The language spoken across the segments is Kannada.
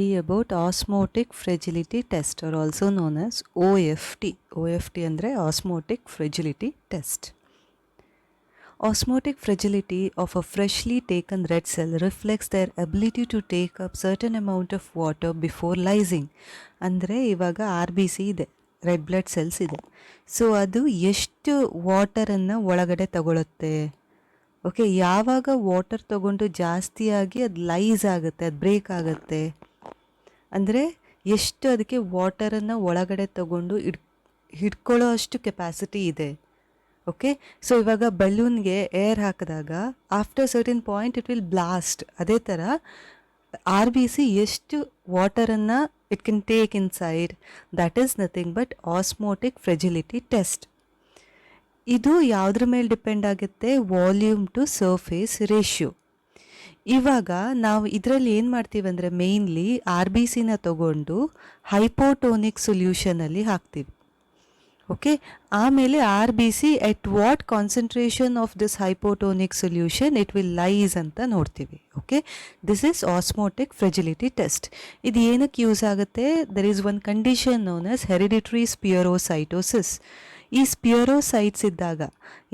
study about osmotic fragility test or also known as OFT. OFT ಅಂದರೆ osmotic fragility test. Osmotic fragility of a freshly taken red cell reflects their ability to take up certain amount of water before lysing. ಅಂದರೆ ಇವಾಗ ಆರ್ ಬಿ ಸಿ ಇದೆ ರೆಡ್ ಬ್ಲಡ್ ಸೆಲ್ಸ್ ಇದೆ ಸೊ ಅದು ಎಷ್ಟು ವಾಟರನ್ನು ಒಳಗಡೆ ತಗೊಳುತ್ತೆ ಓಕೆ ಯಾವಾಗ ವಾಟರ್ ತಗೊಂಡು ಜಾಸ್ತಿಯಾಗಿ ಅದು ಲೈಸ್ ಆಗುತ್ತೆ ಅದು ಬ್ರೇಕ್ ಆಗುತ್ತೆ ಅಂದರೆ ಎಷ್ಟು ಅದಕ್ಕೆ ವಾಟರನ್ನು ಒಳಗಡೆ ತಗೊಂಡು ಇಡ್, ಹಿಡ್ಕೊಳ್ಳೋ ಅಷ್ಟು ಕೆಪಾಸಿಟಿ ಇದೆ. ಓಕೆ ಸೊ ಇವಾಗ ಬಲೂನ್ಗೆ ಏರ್ ಹಾಕಿದಾಗ after certain point it will blast ಅದೇ ಥರ ಆರ್ ಬಿ ಸಿ ಎಷ್ಟು ವಾಟರನ್ನು it can take inside that is nothing but osmotic fragility test ಇದು ಯಾವುದ್ರ ಮೇಲೆ ಡಿಪೆಂಡ್ ಆಗುತ್ತೆ? ವಾಲ್ಯೂಮ್ ಟು ಸರ್ಫೇಸ್ ರೇಷ್ಯೋ ಇವಾಗ ನಾವು ಇದರಲ್ಲಿ ಏನು ಮಾಡ್ತೀವಿ ಅಂದರೆ ಮೇಯ್ನ್ಲಿ ಆರ್ ಬಿ ಸಿನ ತಗೊಂಡು ಹೈಪೋಟೋನಿಕ್ ಸೊಲ್ಯೂಷನಲ್ಲಿ ಹಾಕ್ತೀವಿ. ಓಕೆ ಆಮೇಲೆ R B C at what concentration of this hypotonic solution it will lyse ಅಂತ ನೋಡ್ತೀವಿ. Okay this is osmotic fragility test ಇದು ಏನಕ್ಕೆ ಯೂಸ್ ಆಗುತ್ತೆ? There is one condition known as hereditary spherocytosis ಈ ಸ್ಪಿಯರೋಸೈಟ್ಸ್ ಇದ್ದಾಗ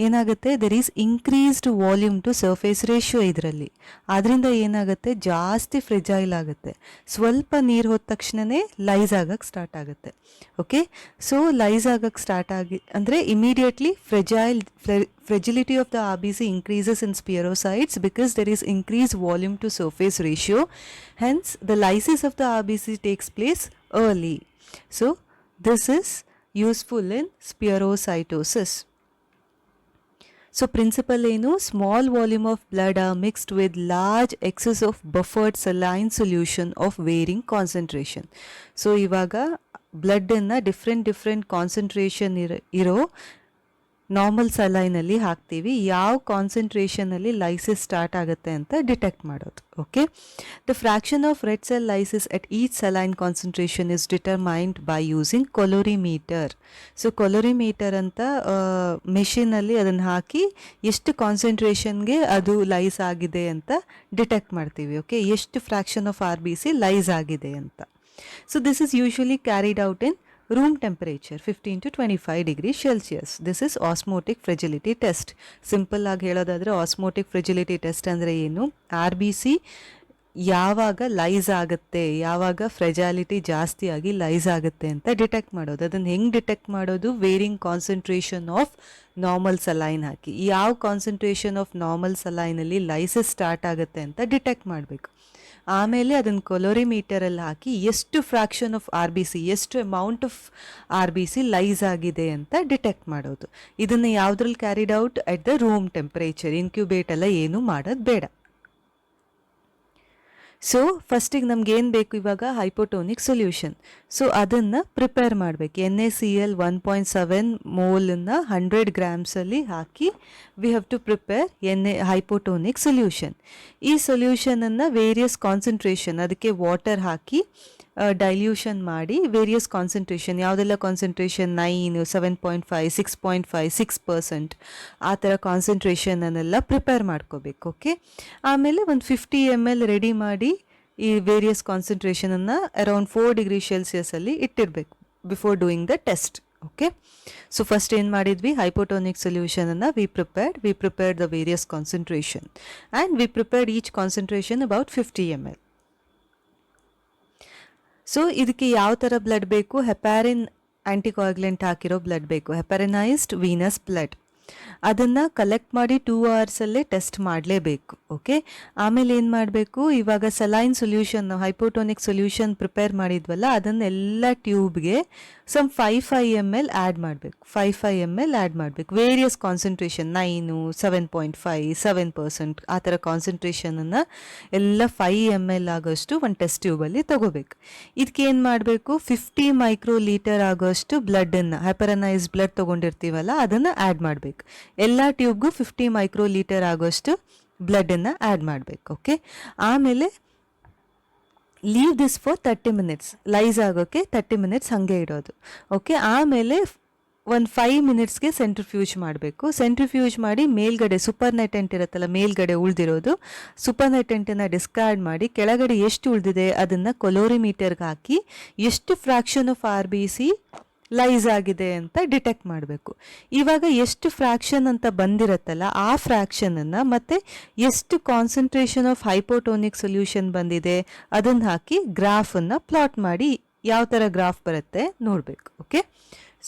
ಏನಾಗುತ್ತೆ? There is increased volume to surface ratio ಇದರಲ್ಲಿ. ಅದರಿಂದ ಏನಾಗುತ್ತೆ? ಜಾಸ್ತಿ ಫ್ರಿಜೈಲ್ ಆಗುತ್ತೆ. ಸ್ವಲ್ಪ ನೀರು ಹೋದ ತಕ್ಷಣವೇ ಲೈಸ್ ಆಗಕ್ಕೆ ಸ್ಟಾರ್ಟ್ ಆಗುತ್ತೆ. ಓಕೆ ಸೊ ಲೈಸ್ ಆಗಕ್ಕೆ ಸ್ಟಾರ್ಟ್ ಆಗಿ, ಅಂದರೆ immediately fragile fragility of the R B C increases in spherocytes because there is increase volume to surface ratio hence the lysis of the R B C takes place early so this is useful in spherocytosis. So principle ಏನು small volume of blood are mixed with large excess of buffered saline solution of varying concentration so ಇವಾಗ ಬ್ಲಡ್ಡನ್ನು ಡಿಫ್ರೆಂಟ್ ಡಿಫ್ರೆಂಟ್ ಕಾನ್ಸಂಟ್ರೇಷನ್ ಇರೋ ಇರೋ ನಾರ್ಮಲ್ ಸಲೈನಲ್ಲಿ ಹಾಕ್ತೀವಿ. ಯಾವ ಕಾನ್ಸಂಟ್ರೇಷನಲ್ಲಿ ಲೈಸಿಸ್ ಸ್ಟಾರ್ಟ್ ಆಗುತ್ತೆ ಅಂತ ಡಿಟೆಕ್ಟ್ ಮಾಡೋದು okay the fraction of red cell lysis at each saline concentration is determined by using colorimeter so colorimeter ಅಂತ ಮೆಷಿನಲ್ಲಿ ಅದನ್ನು ಹಾಕಿ ಎಷ್ಟು ಕಾನ್ಸಂಟ್ರೇಷನ್ಗೆ ಅದು ಲೈಸ್ ಆಗಿದೆ ಅಂತ ಡಿಟೆಕ್ಟ್ ಮಾಡ್ತೀವಿ ಓಕೆ ಎಷ್ಟು fraction of R B C lyse ಆಗಿದೆ ಅಂತ. So this is usually carried out in room temperature 15 to 25 degree celsius. This is osmotic fragility test. Simple ಆಗಿ ಹೇಳೋದಾದರೆ ಆಸ್ಮೋಟಿಕ್ ಫ್ರಿಜಿಲಿಟಿ ಟೆಸ್ಟ್ ಅಂದರೆ ಏನು? ಆರ್ ಬಿ ಸಿ ಯಾವಾಗ ಲೈಸ್ ಆಗುತ್ತೆ, ಯಾವಾಗ ಫ್ರೆಜಾಲಿಟಿ ಜಾಸ್ತಿ ಆಗಿ ಲೈಸ್ ಆಗುತ್ತೆ ಅಂತ ಡಿಟೆಕ್ಟ್ ಮಾಡೋದು. ಅದನ್ನು ಹೆಂಗೆ ಡಿಟೆಕ್ಟ್ ಮಾಡೋದು? Varying concentration of normal saline ಹಾಕಿ. ಯಾವ ಕಾನ್ಸಂಟ್ರೇಷನ್ ಆಫ್ ನಾರ್ಮಲ್ ಸಲೈನಲ್ಲಿ ಲೈಸಸ್ ಸ್ಟಾರ್ಟ್ ಆಗುತ್ತೆ ಅಂತ ಡಿಟೆಕ್ಟ್ ಮಾಡಬೇಕು. ಆಮೇಲೆ ಅದನ್ನು ಕೊಲೋರಿಮೀಟರಲ್ಲಿ ಹಾಕಿ ಎಷ್ಟು fraction of R B C, ಎಷ್ಟು amount of R B C lyse ಆಗಿದೆ ಅಂತ ಡಿಟೆಕ್ಟ್ ಮಾಡೋದು. ಇದನ್ನು ಯಾವುದ್ರಲ್ಲಿ carried out at the room temperature incubate ಎಲ್ಲ ಏನೂ ಮಾಡೋದು ಬೇಡ. ಸೊ ಫಸ್ಟಿಗೆ ನಮ್ಗೆ ಏನು ಬೇಕು ಇವಾಗ? ಹೈಪೋಟೋನಿಕ್ ಸೊಲ್ಯೂಷನ್ ಸೊ ಅದನ್ನು ಪ್ರಿಪೇರ್ ಮಾಡಬೇಕು. N A C L one point seven ಮೋಲನ್ನು hundred ಗ್ರಾಮ್ಸಲ್ಲಿ ಹಾಕಿ we have to prepare an a hypotonic solution ಈ ಸೊಲ್ಯೂಷನನ್ನು ವೇರಿಯಸ್ ಕಾನ್ಸಂಟ್ರೇಷನ್ ಅದಕ್ಕೆ ವಾಟರ್ ಹಾಕಿ ಡೈಲ್ಯೂಷನ್ ಮಾಡಿ ವೇರಿಯಸ್ ಕಾನ್ಸಂಟ್ರೇಷನ್ ಯಾವುದೆಲ್ಲ concentration nine seven point five six point five six percent ಆ ಥರ ಕಾನ್ಸಂಟ್ರೇಷನನ್ನೆಲ್ಲ ಪ್ರಿಪೇರ್ ಮಾಡ್ಕೋಬೇಕು ಓಕೆ ಆಮೇಲೆ ಒಂದು ಫಿಫ್ಟಿ ಎಂ ಎಲ್ ರೆಡಿ ಮಾಡಿ ಈ ವೇರಿಯಸ್ ಕಾನ್ಸಂಟ್ರೇಷನನ್ನು ಅರೌಂಡ್ ಫೋರ್ ಡಿಗ್ರಿ ಸೆಲ್ಸಿಯಸಲ್ಲಿ ಇಟ್ಟಿರಬೇಕು before doing the test okay so first ಏನು ಮಾಡಿದ್ವಿ? Hypotonic ಸೊಲ್ಯೂಷನನ್ನು we prepared we prepared the various concentration and we prepared each concentration about fifty M L so ಇದಕ್ಕೆ ಯಾವ ಥರ ಬ್ಲಡ್ ಬೇಕು? ಹೆಪಾರಿನ್ ಆ್ಯಂಟಿಕಾಗ್ಲೆಂಟ್ ಹಾಕಿರೋ ಬ್ಲಡ್ ಬೇಕು. ಹೆಪಾರಿನೈಸ್ಡ್ ವೀನಸ್ ಬ್ಲಡ್ ಅದನ್ನು ಕಲೆಕ್ಟ್ ಮಾಡಿ ಟೂ ಅವರ್ಸಲ್ಲೇ ಟೆಸ್ಟ್ ಮಾಡಲೇಬೇಕು ಓಕೆ ಆಮೇಲೆ ಏನು ಮಾಡಬೇಕು? ಇವಾಗ saline solution hypotonic solution prepare ಮಾಡಿದ್ವಲ್ಲ, ಅದನ್ನೆಲ್ಲ ಟ್ಯೂಬ್ಗೆ some five five M L add ಮಾಡಬೇಕು five five M L add ಮಾಡಬೇಕು. Various concentration nine seven point five seven percent ಆ ಥರ ಕಾನ್ಸಂಟ್ರೇಷನನ್ನು ಎಲ್ಲ ಫೈವ್ ಎಂ ಎಲ್ ಆಗೋಷ್ಟು ಒಂದು ಟೆಸ್ಟ್ ಟ್ಯೂಬಲ್ಲಿ ತಗೋಬೇಕು. ಇದಕ್ಕೆ ಏನು ಮಾಡಬೇಕು? ಫಿಫ್ಟಿ ಮೈಕ್ರೋ ಲೀಟರ್ ಆಗೋಷ್ಟು ಬ್ಲಡ್ಡನ್ನು ಹೈಪರನೈಸ್ ಬ್ಲಡ್ ತೊಗೊಂಡಿರ್ತೀವಲ್ಲ, ಅದನ್ನು ಆ್ಯಡ್ ಮಾಡಬೇಕು. ಎಲ್ಲ ಟ್ಯೂಬ್ಗೂ ಫಿಫ್ಟಿ ಮೈಕ್ರೋ ಲೀಟರ್ ಆಗೋಷ್ಟು ಬ್ಲಡ್ಡನ್ನು ಆ್ಯಡ್ ಮಾಡಬೇಕು, ಓಕೆ? ಆಮೇಲೆ leave this for thirty minutes. Lyse ಆಗೋಕ್ಕೆ ತರ್ಟಿ ಮಿನಿಟ್ಸ್ ಹಾಗೆ ಇಡೋದು, ಓಕೆ? ಆಮೇಲೆ ಒಂದು ಫೈವ್ ಮಿನಿಟ್ಸ್ಗೆ ಸೆಂಟ್ರಿಫ್ಯೂಜ್ ಮಾಡಬೇಕು. ಸೆಂಟ್ರಿಫ್ಯೂಜ್ ಮಾಡಿ ಮೇಲ್ಗಡೆ ಸೂಪರ್ ನೆಟೆಂಟ್ ಇರುತ್ತಲ್ಲ, ಮೇಲ್ಗಡೆ ಉಳಿದಿರೋದು. ಸೂಪರ್ ನೆಟೆಂಟನ್ನು ಡಿಸ್ಕಾರ್ಡ್ ಮಾಡಿ ಕೆಳಗಡೆ ಎಷ್ಟು ಉಳಿದಿದೆ ಅದನ್ನು ಕೊಲೋರಿಮೀಟರ್ಗೆ ಹಾಕಿ ಎಷ್ಟು fraction of R B C lyse ಆಗಿದೆ ಅಂತ ಡಿಟೆಕ್ಟ್ ಮಾಡಬೇಕು. ಇವಾಗ ಎಷ್ಟು ಫ್ರ್ಯಾಕ್ಷನ್ ಅಂತ ಬಂದಿರತ್ತಲ್ಲ, ಆ ಫ್ರ್ಯಾಕ್ಷನನ್ನು ಮತ್ತು ಎಷ್ಟು ಕಾನ್ಸಂಟ್ರೇಷನ್ ಆಫ್ ಹೈಪೋಟೋನಿಕ್ ಸೊಲ್ಯೂಷನ್ ಬಂದಿದೆ, ಅದನ್ನು ಹಾಕಿ ಗ್ರಾಫನ್ನು ಪ್ಲಾಟ್ ಮಾಡಿ ಯಾವ ಥರ ಗ್ರಾಫ್ ಬರುತ್ತೆ ನೋಡಬೇಕು, ಓಕೆ?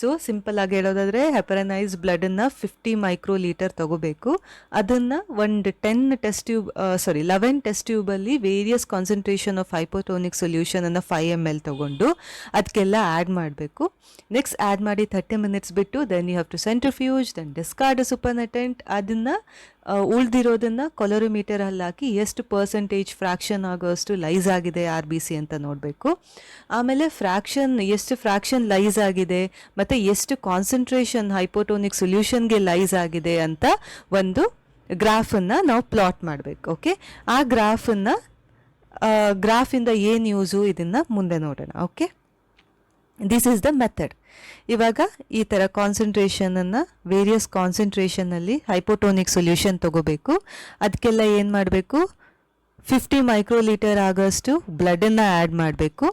ಸೊ ಸಿಂಪಲ್ ಆಗಿ ಹೇಳೋದಾದರೆ ಹೆಪರನೈಸ್ ಬ್ಲಡನ್ನು ಫಿಫ್ಟಿ ಮೈಕ್ರೋ ಲೀಟರ್ ತಗೋಬೇಕು. ಅದನ್ನು ಒಂದು ten test tube sorry eleven test ಟ್ಯೂಬಲ್ಲಿ various concentration of hypotonic ಸೊಲ್ಯೂಷನನ್ನು ಫೈವ್ ಎಂ ಎಲ್ ತೊಗೊಂಡು ಅದಕ್ಕೆಲ್ಲ ಆ್ಯಡ್ ಮಾಡಬೇಕು. ನೆಕ್ಸ್ಟ್ ಆ್ಯಡ್ ಮಾಡಿ ಥರ್ಟಿ ಮಿನಿಟ್ಸ್ ಬಿಟ್ಟು then you have to centrifuge then discard supernatant ಅದನ್ನು ಉಳ್ದಿರೋದನ್ನು ಕೊಲೋರಿಮೀಟರಲ್ಲಿ ಹಾಕಿ ಎಷ್ಟು ಪರ್ಸೆಂಟೇಜ್ ಫ್ರ್ಯಾಕ್ಷನ್ ಆಗೋಷ್ಟು ಲೈಸ್ ಆಗಿದೆ ಆರ್ ಬಿ ಸಿ ಅಂತ ನೋಡಬೇಕು. ಆಮೇಲೆ ಫ್ರಾಕ್ಷನ್ ಎಷ್ಟು ಫ್ರ್ಯಾಕ್ಷನ್ ಲೈಸ್ ಆಗಿದೆ, ಮತ್ತು ಎಷ್ಟು ಕಾನ್ಸಂಟ್ರೇಷನ್ ಹೈಪೋಟೋನಿಕ್ ಸೊಲ್ಯೂಷನ್ಗೆ ಲೈಸ್ ಆಗಿದೆ ಅಂತ ಒಂದು ಗ್ರಾಫನ್ನು ನಾವು ಪ್ಲಾಟ್ ಮಾಡಬೇಕು ಓಕೆ ಆ ಗ್ರಾಫನ್ನು ಗ್ರಾಫಿಂದ ಏನು ಯೂಸು ಇದನ್ನು ಮುಂದೆ ನೋಡೋಣ okay this is the method ಇವಾಗ ಈ ಥರ ಕಾನ್ಸಂಟ್ರೇಷನನ್ನು ವೇರಿಯಸ್ ಕಾನ್ಸಂಟ್ರೇಷನಲ್ಲಿ ಹೈಪೋಟೋನಿಕ್ ಸೊಲ್ಯೂಷನ್ ತಗೋಬೇಕು. ಅದಕ್ಕೆಲ್ಲ ಏನು ಮಾಡಬೇಕು? ಫಿಫ್ಟಿ ಮೈಕ್ರೋಲೀಟರ್ ಆಗೋಷ್ಟು ಬ್ಲಡನ್ನು ಆ್ಯಡ್ ಮಾಡಬೇಕು.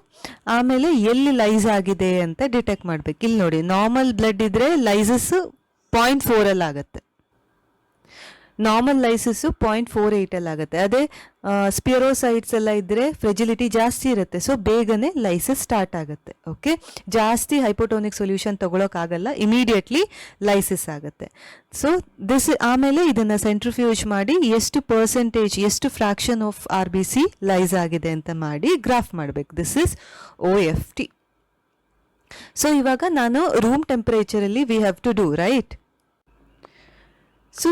ಆಮೇಲೆ ಎಲ್ಲಿ ಲೈಸ್ ಆಗಿದೆ ಅಂತ ಡಿಟೆಕ್ಟ್ ಮಾಡಬೇಕು. ಇಲ್ಲಿ ನೋಡಿ ನಾರ್ಮಲ್ ಬ್ಲಡ್ ಇದ್ದರೆ ಲೈಸಸ್ಸು ಪಾಯಿಂಟ್ ಫೋರಲ್ಲಿ ಆಗುತ್ತೆ ನಾರ್ಮಲ್ ಲೈಸಿಸು ಪಾಯಿಂಟ್ ಫೋರ್ ಏಯ್ಟಲ್ಲಿ ಆಗುತ್ತೆ. ಅದೇ ಸ್ಪಿಯರೋಸೈಡ್ಸ್ ಎಲ್ಲ ಇದ್ದರೆ ಫ್ರೆಜಿಲಿಟಿ ಜಾಸ್ತಿ ಇರುತ್ತೆ. ಸೊ ಬೇಗನೆ ಲೈಸಿಸ್ ಸ್ಟಾರ್ಟ್ ಆಗುತ್ತೆ. ಓಕೆ ಜಾಸ್ತಿ ಹೈಪೋಟೋನಿಕ್ ಸೊಲ್ಯೂಷನ್ ತೊಗೊಳೋಕ್ಕಾಗಲ್ಲ. ಇಮಿಡಿಯೇಟ್ಲಿ ಲೈಸಿಸ್ ಆಗುತ್ತೆ. ಸೊ ದಿಸ್ ಆಮೇಲೆ ಇದನ್ನು ಸೆಂಟ್ರಿಫ್ಯೂಜ್ ಮಾಡಿ ಎಷ್ಟು ಪರ್ಸೆಂಟೇಜ್ ಎಷ್ಟು fraction of R B C lyse ಆಗಿದೆ ಅಂತ ಮಾಡಿ ಗ್ರಾಫ್ ಮಾಡಬೇಕು. This is O F T so ಇವಾಗ ನಾನು room ಟೆಂಪ್ರೇಚರಲ್ಲಿ we have to do right so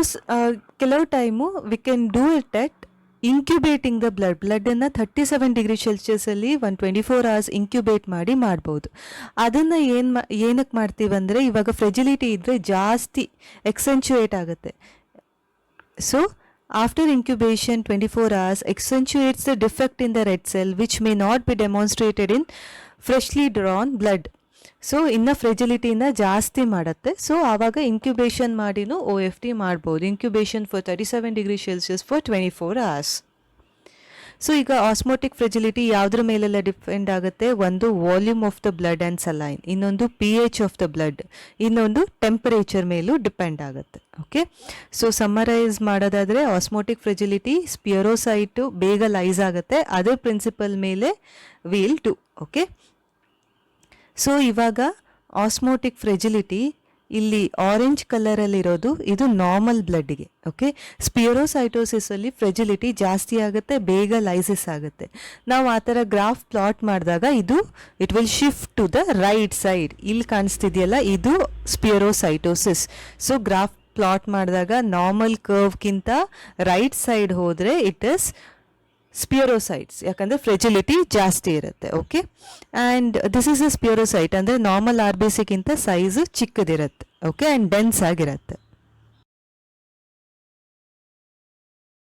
ಕೆಲವು time we can do it at incubating the blood ಬ್ಲಡ್ಡನ್ನು thirty seven degree ಸೆಲ್ಸಿಯಸಲ್ಲಿ one twenty four hours incubate ಮಾಡಿ ಮಾಡ್ಬೋದು. ಅದನ್ನು ಏನು ಮಾ ಏನಕ್ಕೆ ಮಾಡ್ತೀವಂದರೆ ಇವಾಗ ಫ್ರೆಜಿಲಿಟಿ ಇದ್ದರೆ ಜಾಸ್ತಿ ಎಕ್ಸೆಂಚುಯೇಟ್ ಆಗುತ್ತೆ. So after incubation 24 hours accentuates the defect in the red cell which may not be demonstrated in freshly drawn blood. So ಇನ್ನು ಫ್ರೆಜಿಲಿಟಿನ ಜಾಸ್ತಿ ಮಾಡುತ್ತೆ. ಸೊ ಆವಾಗ ಇನ್ಕ್ಯುಬೇಷನ್ ಮಾಡಿನೂ ಓ ಎಫ್ ಟಿ ಮಾಡ್ಬೋದು. Incubation for thirty seven degree Celsius for twenty four hours so ಈಗ ಆಸ್ಮೋಟಿಕ್ ಫ್ರೆಜಿಲಿಟಿ ಯಾವುದ್ರ ಮೇಲೆಲ್ಲ ಡಿಪೆಂಡ್ ಆಗುತ್ತೆ? ಒಂದು volume of the blood and saline ಇನ್ನೊಂದು P H of the blood ಇನ್ನೊಂದು ಟೆಂಪರೇಚರ್ ಮೇಲೂ ಡಿಪೆಂಡ್ ಆಗುತ್ತೆ. ಓಕೆ ಸೊ ಸಮ್ಮರೈಸ್ ಮಾಡೋದಾದರೆ ಆಸ್ಮೋಟಿಕ್ ಫ್ರೆಜಿಲಿಟಿ ಸ್ಪಿಯರೋಸೈಟು ಬೇಗ ಲೈಸ್ ಆಗುತ್ತೆ. ಅದೇ ಪ್ರಿನ್ಸಿಪಲ್ ಮೇಲೆ ವೀಲ್ ಟು ಓಕೆ ಸೊ ಇವಾಗ ಆಸ್ಮೋಟಿಕ್ ಫ್ರೆಜಿಲಿಟಿ ಇಲ್ಲಿ ಆರೆಂಜ್ ಕಲರಲ್ಲಿರೋದು ಇದು ನಾರ್ಮಲ್ ಬ್ಲಡ್ಗೆ ಓಕೆ ಸ್ಪಿಯರೋಸೈಟೋಸಿಸಲ್ಲಿ ಫ್ರೆಜಿಲಿಟಿ ಜಾಸ್ತಿ ಆಗುತ್ತೆ, ಬೇಗ ಲೈಸಿಸ್ ಆಗುತ್ತೆ. ನಾವು ಆ ಥರ ಗ್ರಾಫ್ ಪ್ಲಾಟ್ ಮಾಡಿದಾಗ ಇದು it will shift to the right side ಇಲ್ಲಿ ಕಾಣಿಸ್ತಿದೆಯಲ್ಲ, ಇದು ಸ್ಪಿಯರೋಸೈಟೋಸಿಸ್ ಸೊ ಗ್ರಾಫ್ ಪ್ಲಾಟ್ ಮಾಡಿದಾಗ ನಾರ್ಮಲ್ ಕರ್ವ್ಗಿಂತ ರೈಟ್ ಸೈಡ್ ಹೋದರೆ ಇಟ್ ಇಸ್ ಸ್ಪಿಯರೋಸೈಟ್ಸ್, ಯಾಕಂದರೆ ಫ್ರೆಜಿಲಿಟಿ ಜಾಸ್ತಿ ಇರುತ್ತೆ okay and this is a spherocyte ಅಂದರೆ ನಾರ್ಮಲ್ ಆರ್ ಬಿ ಸಿಗಿಂತ ಸೈಜು ಚಿಕ್ಕದಿರುತ್ತೆ ಓಕೆ ಆ್ಯಂಡ್ ಡೆನ್ಸ್ ಆಗಿರುತ್ತೆ.